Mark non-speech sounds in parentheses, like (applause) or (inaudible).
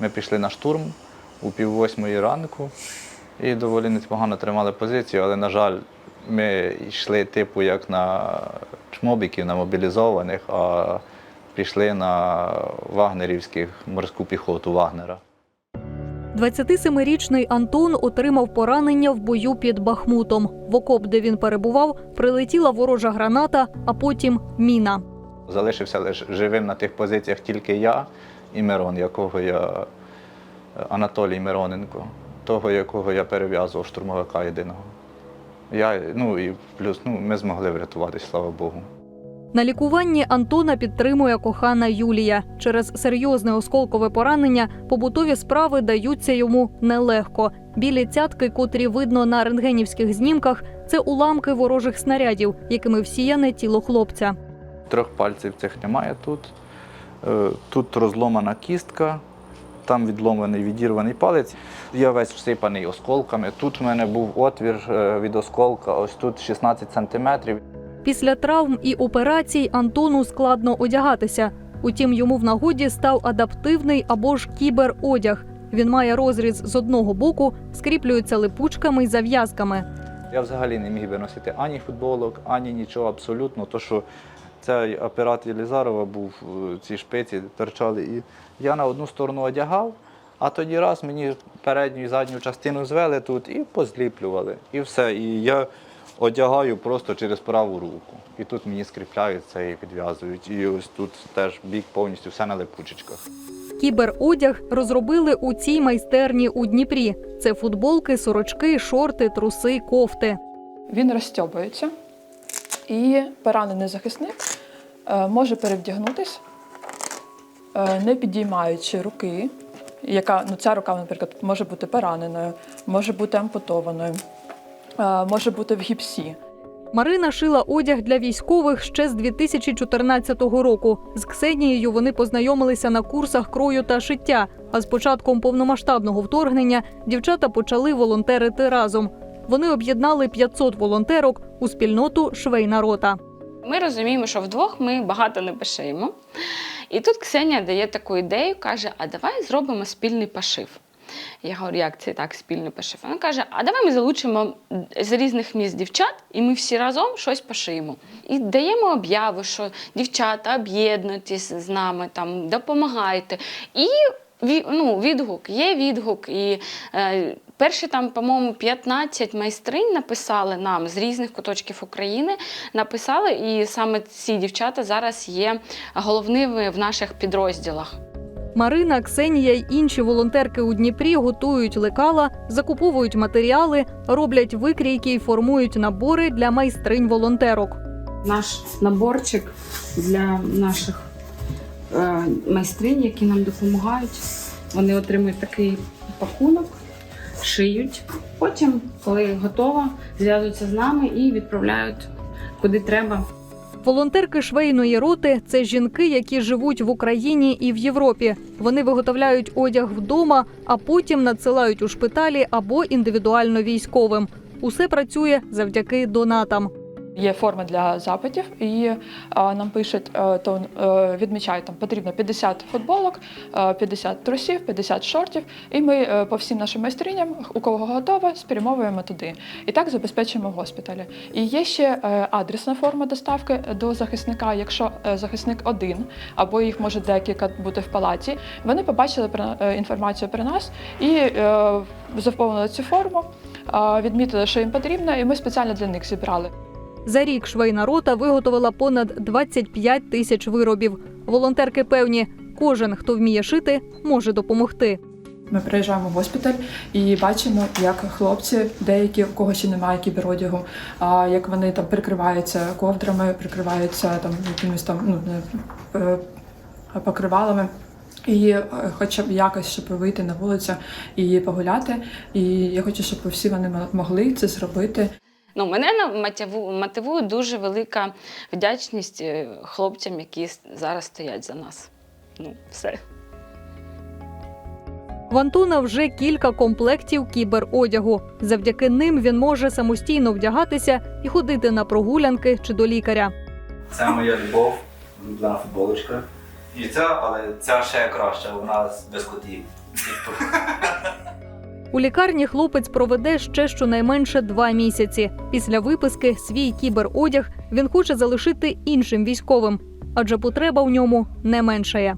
Ми пішли на штурм у пів восьмої ранку і доволі непогано тримали позицію, але, на жаль, ми йшли типу як на чмобіків, на мобілізованих, а пішли на вагнерівських морську піхоту Вагнера. 27-річний Антон отримав поранення в бою під Бахмутом. В окоп, де він перебував, прилетіла ворожа граната, а потім міна. Залишився лише живим на тих позиціях тільки я і Мирон, якого я Анатолій Мироненко, того, якого я перев'язував штурмовика єдиного. Я, ну і плюс ну, ми змогли врятуватись, слава Богу. На лікуванні Антона підтримує кохана Юлія. Через серйозне осколкове поранення побутові справи даються йому нелегко. Білі цятки, котрі видно на рентгенівських знімках, це уламки ворожих снарядів, якими всіяне тіло хлопця. Трьох пальців цих немає тут. Е, Тут розломана кістка, там відломаний відірваний палець. Я весь всипаний осколками. Тут в мене був отвір е, від осколка, ось тут 16 сантиметрів. Після травм і операцій Антону складно одягатися. Утім, йому в нагоді став адаптивний або ж кіберодяг. Він має розріз з одного боку, скріплюється липучками й зав'язками. Я взагалі не міг виносити ані футболок, ані нічого абсолютно. То, що цей апарат Єлізарова був, е, ці шпиці торчали. І я на одну сторону одягав, а тоді раз мені передню і задню частину звели тут і позліплювали. І все. І я одягаю просто через праву руку. І тут мені скріпляють це і підв'язують. І ось тут теж бік повністю все на липучечках. Кіберодяг розробили у цій майстерні у Дніпрі. Це футболки, сорочки, шорти, труси, кофти. Він розстьобується, і поранений захисник е, може перевдягнутись, е, не підіймаючи руки. Яка, ну, ця рука, наприклад, може бути пораненою, може бути ампутованою, е, може бути в гіпсі. Марина шила одяг для військових ще з 2014 року. З Ксенією вони познайомилися на курсах крою та шиття. А з початком повномасштабного вторгнення дівчата почали волонтерити разом. Вони об'єднали 500 волонтерок у спільноту Швейна рота. Ми розуміємо, що вдвох ми багато не пошиємо. І тут Ксенія дає таку ідею, каже: а давай зробимо спільний пошив. Я говорю, як це так, спільний пошив? Вона каже: а давай ми залучимо з різних міст дівчат, і ми всі разом щось пошиємо. І даємо об'яву, що дівчата об'єднуйтесь з нами, там, допомагайте. І ну, відгук, є відгук. І е, перші там, по-моєму, 15 майстринь написали нам з різних куточків України. Написали, і саме ці дівчата зараз є головними в наших підрозділах. Марина, Ксенія й інші волонтерки у Дніпрі готують лекала, закуповують матеріали, роблять викрійки й формують набори для майстринь волонтерок. наш наборчик для наших е, майстринь, які нам допомагають. Вони отримують такий пакунок, шиють. Потім, коли готова, зв'язуються з нами і відправляють куди треба. Волонтерки швейної роти це жінки, які живуть в Україні і в Європі. Вони виготовляють одяг вдома, а потім надсилають у шпиталі або індивідуально військовим. Усе працює завдяки донатам. Є форма для запитів, і нам пишуть, е, то е, відмічають там потрібно 50 футболок, е, 50 трусів, 50 шортів. І ми по всім нашим майстриням, у кого готово, спрямовуємо туди. І так забезпечуємо госпіталі. І є ще адресна форма доставки до захисника. Якщо захисник один або їх може декілька бути в палаті, вони побачили про інформацію про нас і заповнили цю форму, відмітили, що їм потрібно, і ми спеціально для них зібрали. За рік швейна рота виготовила понад 25 тисяч виробів. Волонтерки певні, кожен, хто вміє шити, може допомогти. Ми приїжджаємо в госпіталь і бачимо, як хлопці, деякі, у кого ще немає кіберодягу, а як вони там прикриваються ковдрами, прикриваються там якимись там ну, не, е, покривалами. І е, хоча б якось, щоб вийти на вулицю і погуляти. І я хочу, щоб всі вони могли це зробити. Ну, мене мотивує дуже велика вдячність е, хлопцям, які зараз стоять за нас. Ну, все. В Антона вже кілька комплектів кіберодягу. Завдяки ним він може самостійно вдягатися і ходити на прогулянки чи до лікаря. Це моя любов, улюблена футболочка. І ця, але ця ще краща, нас без котів. (laughs) У лікарні хлопець проведе ще щонайменше два місяці. Після виписки свій кіберодяг він хоче залишити іншим військовим, адже потреба в ньому не меншає.